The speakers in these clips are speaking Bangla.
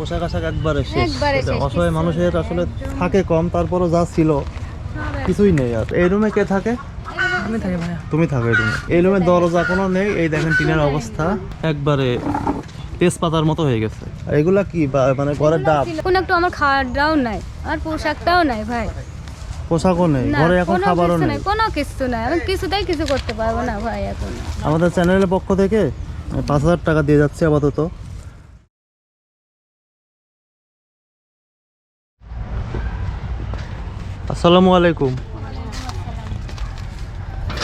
পোশাক আশাক একবারে শেষ। অসহায় মানুষের আসলে থাকে কম তারপরও যা ছিল কিছুই নেই আর। এই রুমে কে থাকে? তুমি থাকো এই রুমে। এই রুমে দরজা কোনো নেই এই দেখেন টিনের অবস্থা। একবারে তেজপাতার মতো হয়ে গেছে। এগুলা কি মানে ঘরের ডাব? কোনো একটু আমার খাওয়ারটাও নাই আর পোশাকটাও নাই ভাই। পোশাকও নেই ঘরে এখন খাবারও নেই কোনো কিছু নাই। আমি কিছুতেই কিছু করতে পারব না ভাই এখন। আমাদের চ্যানেলের পক্ষ থেকে পাঁচ হাজার টাকা দিয়ে যাচ্ছে আপাতত। আসসালামু আলাইকুম।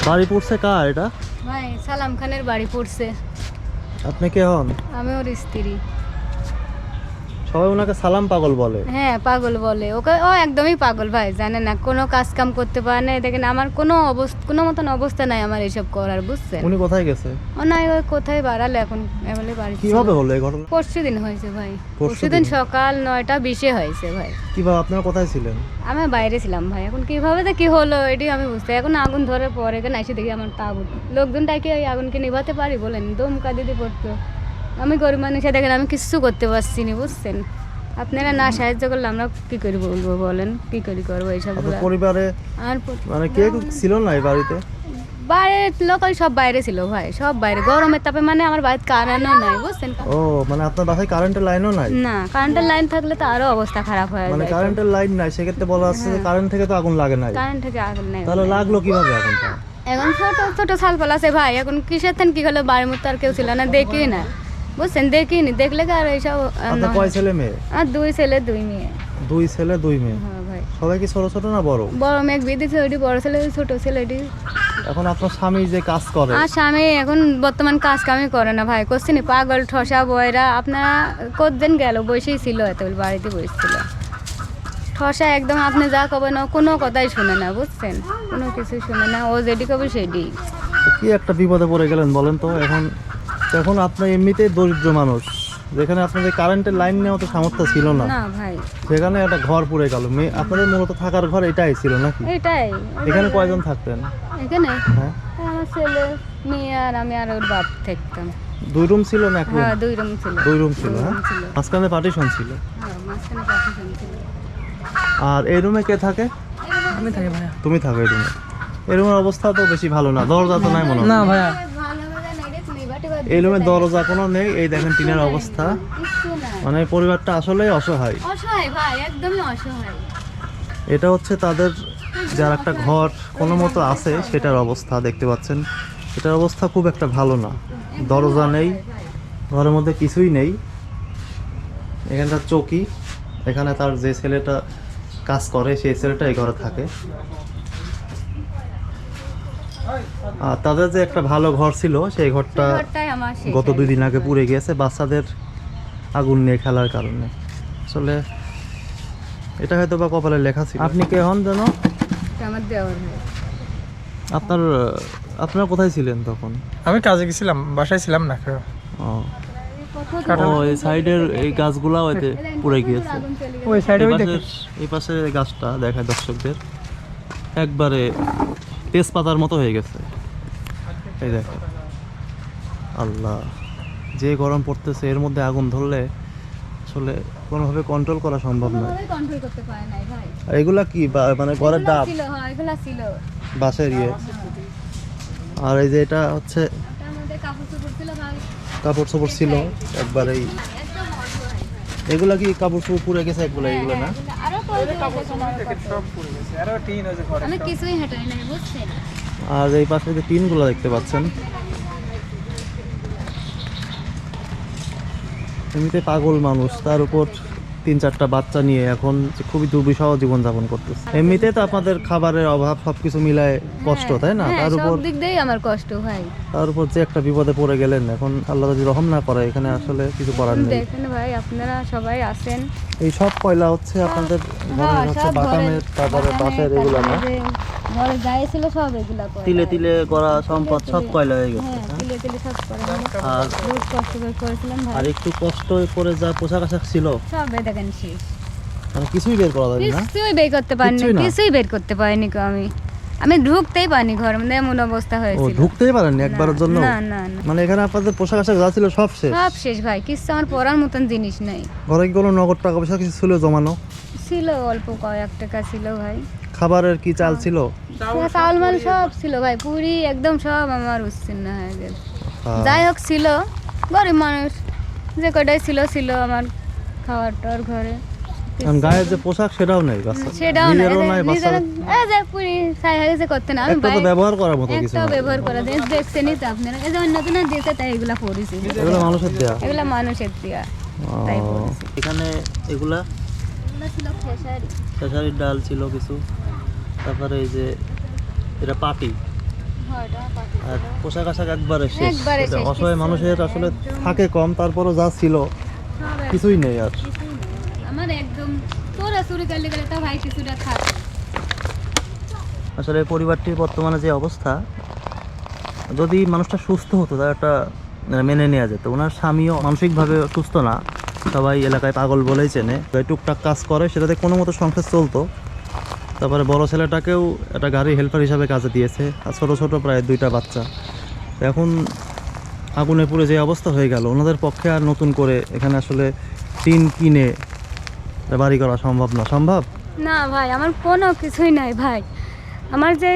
বাড়ি পড়ছে কার এটা? ভাই সালাম খানের বাড়ি পড়ছে। আপনি কে হন? আমি ওর স্ত্রী। সবাই ওনাকে সালাম পাগল বলে। হ্যাঁ পাগল বলে। ওকে ও একদমই পাগল ভাই জানে না কোনো কাজ কাম করতে পারে না। দেখেন আমার কোনো অবস্থা কোনো মতন অবস্থা নাই আমার এসব করার বুঝছেন? উনি কোথায় গেছে? ও নাই ওই কোথায় বাড়ালে এখন এমএলএ বাড়ি কীভাবে হলো এই ঘটনা? পরশু দিন হয়েছে ভাই। পরশুদিন? পরশু দিন সকাল নয়টা বিশে হয়েছে ভাই। কীভাবে আপনারা কোথায় ছিলেন? আমি বাইরে ছিলাম ভাই। এখন কীভাবে তো কি হলো এটি আমি বুঝতে এখন আগুন ধরে পরে এখানে এসে দেখি আমার তাবুত লোকজন ডাকে ওই আগুনকে নিভাতে পারি? বলেন দমকা দিতে পড়তো। আমি গরিব মানুষে দেখেন আমি কিচ্ছু করতে পারছি না বুঝছেন? আপনারা না সাহায্য করলে আমরা কি করি বলব বলেন? কি করি করব এইসব পরিবারে আর মানে কে ছিল না এই বাড়িতে? বাইরের লোক সব বাইরে ছিল ভাই সব বাইরে। গরমের তাপে মানে আমার বাড়িতে কারেন্টও নাই বুঝছেন? ও মানে আপনার বাসায় কারেন্টের লাইনও নাই? না কারেন্টের লাইন থাকলে তো আরও অবস্থা খারাপ হয়ে মানে কারেন্টের লাইন নাই সেক্ষেত্রে বলা যে কারেন্ট থেকে তো আগুন লাগে নাই। কারেন্ট থেকে আগুন নেই। তাহলে লাগল কীভাবে আগুনটা? এখন ছোট ছোট সালপাল আছে ভাই এখন কিসের থেন কি হলো? বাড়ির মতো আর কেউ ছিল না দেখি না। বুঝছেন দেখিনি দেখলে আর এইসব আপনার। কয় ছেলে মেয়ে আর দুই ছেলে দুই মেয়ে দুই ছেলে দুই মেয়ে সবাই কি ছোট ছোট না বড় বড় মেয়ে বিয়ে ওইটি বড় ছেলে ছোট ছেলেটি এখন আপনার স্বামী যে কাজ করে। আর স্বামী এখন বর্তমান কাজ কামই করে না ভাই। করছি না পাগল ঠসা বয়রা আপনারা কতদিন গেল বসেই ছিল এত বাড়িতে বসছিল ঠসা একদম আপনি যা কবে না কোনো কথাই শুনে না বুঝছেন? কোনো কিছু শুনে না ও যেটি কবে সেটি। কি একটা বিপদে পড়ে গেলেন বলেন তো এখন এখন আপনি এমনিতেই দরিদ্র মানুষ। যেখানে আপনাদের কারেন্টের লাইন নেওয়া তো সামর্থ্য ছিল না। না ভাই। সেখানে একটা ঘর পুড়ে গেল। মেয়ে আপনাদের মূলত থাকার ঘর এটাই ছিল নাকি? এটাই। এখানে কয়জন থাকতেন? এখানে? হ্যাঁ। আমার ছেলে মেয়ে আর আমি আর ওর বাপ থাকতাম। দুই রুম ছিল না রুম হ্যাঁ দুই রুম ছিল। দুই রুম ছিল হ্যাঁ? মাঝখানে পার্টিশন ছিল। হ্যাঁ মাঝখানে ছিল। আর এই রুমে কে থাকে? আমি থাকি ভাইয়া। তুমি থাকো এই রুমে এই রুমের অবস্থা তো বেশি ভালো না। দরজা তো নাই মনে হয়। না ভাইয়া। এই রুমে দরজা কোনো নেই এই দেখেন টিনের অবস্থা। মানে পরিবারটা আসলেই অসহায়। অসহায় ভাই একদমই অসহায়। এটা হচ্ছে তাদের যার একটা ঘর কোনো মতো আছে সেটার অবস্থা দেখতে পাচ্ছেন। এটার অবস্থা খুব একটা ভালো না। দরজা নেই ঘরের মধ্যে কিছুই নেই। এখানটা চৌকি এখানে তার যে ছেলেটা কাজ করে সেই ছেলেটা এই ঘরে থাকে। আর তাদের যে একটা ভালো ঘর ছিল সেই ঘরটা গত দুই দিন আগে পুড়ে গিয়েছে বাচ্চাদের আগুন নিয়ে খেলার কারণে। আসলে এটা হয়তো বা কপালে লেখা ছিল। আপনি কে হন যেন? এটা আমার দেওয়ার আপনার আপনারা কোথায় ছিলেন তখন? আমি কাজে গেছিলাম বাসায় ছিলাম না ও। সাইডের এই গাছগুলা ওইতে পুড়ে গিয়েছে। ওই সাইডে এই ওই পাশের এই পাশের এই গাছটা দেখায় দর্শকদের। একবারে তেজপাতার মতো হয়ে গেছে। এই দেখো। আল্লাহ যে গরম পড়তেছে এর মধ্যে আগুন ধরলে আসলে কোনোভাবে কন্ট্রোল করা সম্ভব নয় কন্ট্রোল করতে পারে নাই ভাই। এগুলা কি মানে ঘরের ডাব? ছিল হ্যাঁ এগুলা ছিল। বাসের ইয়ে। আর এই যে এটা হচ্ছে কাপড় চোপড় ছিল ভাই। কাপড় চোপড় ছিল একবার এই এগুলা কি কাপড় সব পুড়ে গেছে এগুলো এগুলা না? আরও আরও কাপড় সব পুরে গেছে আরও টিন আছে ঘরে আমি কিছুই হেঁটাই নাই বুঝছেন? আর এই পাশে যে টিনগুলো দেখতে পাচ্ছেন এমনিতে পাগল মানুষ তার উপর তিন চারটা বাচ্চা নিয়ে এখন খুবই দুর্বিষহ জীবনযাপন করতেছে। এমনিতে তো আপনাদের খাবারের অভাব সবকিছু মিলায় কষ্ট তাই না? হ্যাঁ তার উপর দিক দিয়েই আমার কষ্ট ভাই। তার উপর যে একটা বিপদে পড়ে গেলেন এখন আল্লাহ যদি রহম না করে এখানে আসলে কিছু করার নেই। দেখেন ভাই আপনারা সবাই আসেন এই সব কয়লা হচ্ছে আপনাদের ঘরের হ্যাঁ, হচ্ছে ঘরের- তারপরে বাঁশের এগুলো না? ঘরে গায়ে ছিল সব এগুলা তিলে তিলে করা সম্পদ সব কয়লা হয়ে গেছে হ্যাঁ করে আর বহুত কষ্ট করে করেছিলাম ভাই। আর একটু কষ্ট করে যা পোশাক আশাক ছিল সব দেখেন শেষ। মানে কিছুই বের করা যাবে না? কিছুই বের করতে পারিনি কিছুই বের করতে পারিনি আমি। আমি ঢুকতেই পারিনি ঘর মধ্যে এমন অবস্থা হয়েছিল। ঢুকতেই পারেননি একবারের জন্য? না না না। মানে এখানে আপনাদের পোশাক আশাক যা ছিল সব শেষ? সব শেষ ভাই কিছু আমার পরার মতন জিনিস নেই। ঘরে কি কোনো নগদ টাকা পয়সা কিছু ছিল জমানো? ছিল অল্প কয়েক টাকা ছিল ভাই। খাবারের কি চাল ছিল? চাউল মাল সব ছিল ভাই পুরি একদম সব আমার উচ্ছিন্ন হয়ে গেল যাই হোক ছিল গরিব মানুষ যে কটাই ছিল ছিল আমার খাওয়ার টাওয়ার ঘরে। এখন গায়ের যে পোশাক সেটাও নেই সেটাও নাই। এই যে পুরি ছাই হয়ে গেছে করতে না আমি তো ব্যবহার করার মতো কিছু একটাও না ব্যবহার করা যায় দেখছেনই তো আপনারা এই যে অন্য তাই এগুলা মানুষের দেয়া। এগুলা মানুষের দিয়া তাই ও, পড়েছি। এখানে এগুলা? এগুলা ছিল খেসারি। খেসারির ডাল ছিল কিছু। তারপরে এই যে এটা পাটি আর পোশাক আশাক একবারে শেষ। অসহায় মানুষের আসলে থাকে কম তারপরও যা ছিল কিছুই নেই আর। আমার একদম তোরা চুরি করলে গেলে তো ভাই কিছুটা থাকে। আসলে পরিবারটির বর্তমানে যে অবস্থা যদি মানুষটা সুস্থ হতো তার একটা মানে নেওয়া যেত। ওনার স্বামীও মানসিকভাবে সুস্থ না। সবাই এলাকায় পাগল বলেই চেনে। টুকটাক কাজ করে সেটাতে কোনো মতো সংসার চলতো। তারপরে বড় ছেলেটাকেও একটা গাড়ি হেল্পার হিসাবে কাজে দিয়েছে। আর ছোটো ছোটো প্রায় দুইটা বাচ্চা। এখন আগুনে পুড়ে যে অবস্থা হয়ে গেল ওনাদের পক্ষে আর নতুন করে এখানে আসলে টিন কিনে বাড়ি করা সম্ভব না। সম্ভব? না ভাই আমার কোনো কিছুই নাই ভাই। আমার যে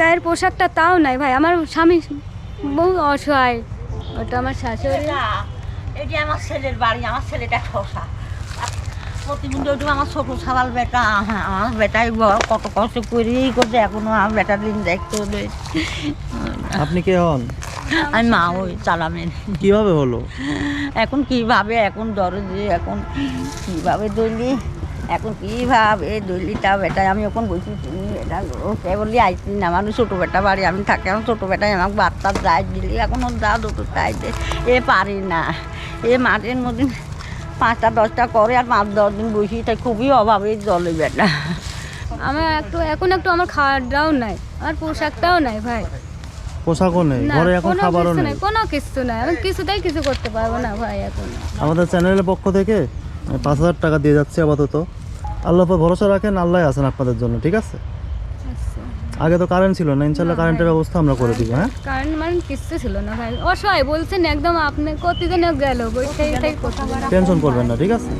গায়ের পোশাকটা তাও নাই ভাই। আমার স্বামী বহু অসহায়। ওটা আমার শাশুড়ি। এটা এটি আমার ছেলের বাড়ি আমার ছেলেটা ঠসা। প্রতিবন্ধী ওইটু আমার ছোট সাবাল বেটা হ্যাঁ আমার বেটাই বড় কত কষ্ট করেই করছে এখনও আমার বেটার দিন দেখতে হলে আপনি কে হন? আমি মা ওই চালামেন কীভাবে হলো? এখন কীভাবে এখন দরজে এখন কীভাবে দলি এখন কীভাবে দলিটা বেটা আমি এখন বলছি তুমি বেটা সে বলি আইসি না আমার ছোটো বেটা বাড়ি আমি থাকি আমার ছোটো বেটাই আমাকে বাচ্চা যাই দিলি এখন ওর যা দুটো দে। এ পারি না এ মাঠের মধ্যে পাঁচটা দশটা করে আর পাঁচ দশ দিন বসি তাই খুবই অভাবে জলে বেটা আমার একটু এখন একটু আমার খাওয়ারটাও নাই আর পোশাকটাও নাই ভাই। পোশাকও নেই ঘরে এখন খাবারও নেই। কোনো কিছু নাই আমি কিছুতেই কিছু করতে পারব না ভাই এখন। আমাদের চ্যানেলের পক্ষ থেকে পাঁচ হাজার টাকা দিয়ে যাচ্ছে আপাতত। আল্লাহ উপর ভরসা রাখেন আল্লাহ আছেন আপনাদের জন্য ঠিক আছে? আচ্ছা। আগে তো কারেন্ট ছিল না ইনশাল্লাহ কারেন্টের ব্যবস্থা আমরা করে দিব হ্যাঁ? কারেন্ট মানে কিচ্ছু ছিল না ভাই। অসহায় বলছেন একদম আপনি কতদিন গেল? টেনশন করবেন না ঠিক আছে?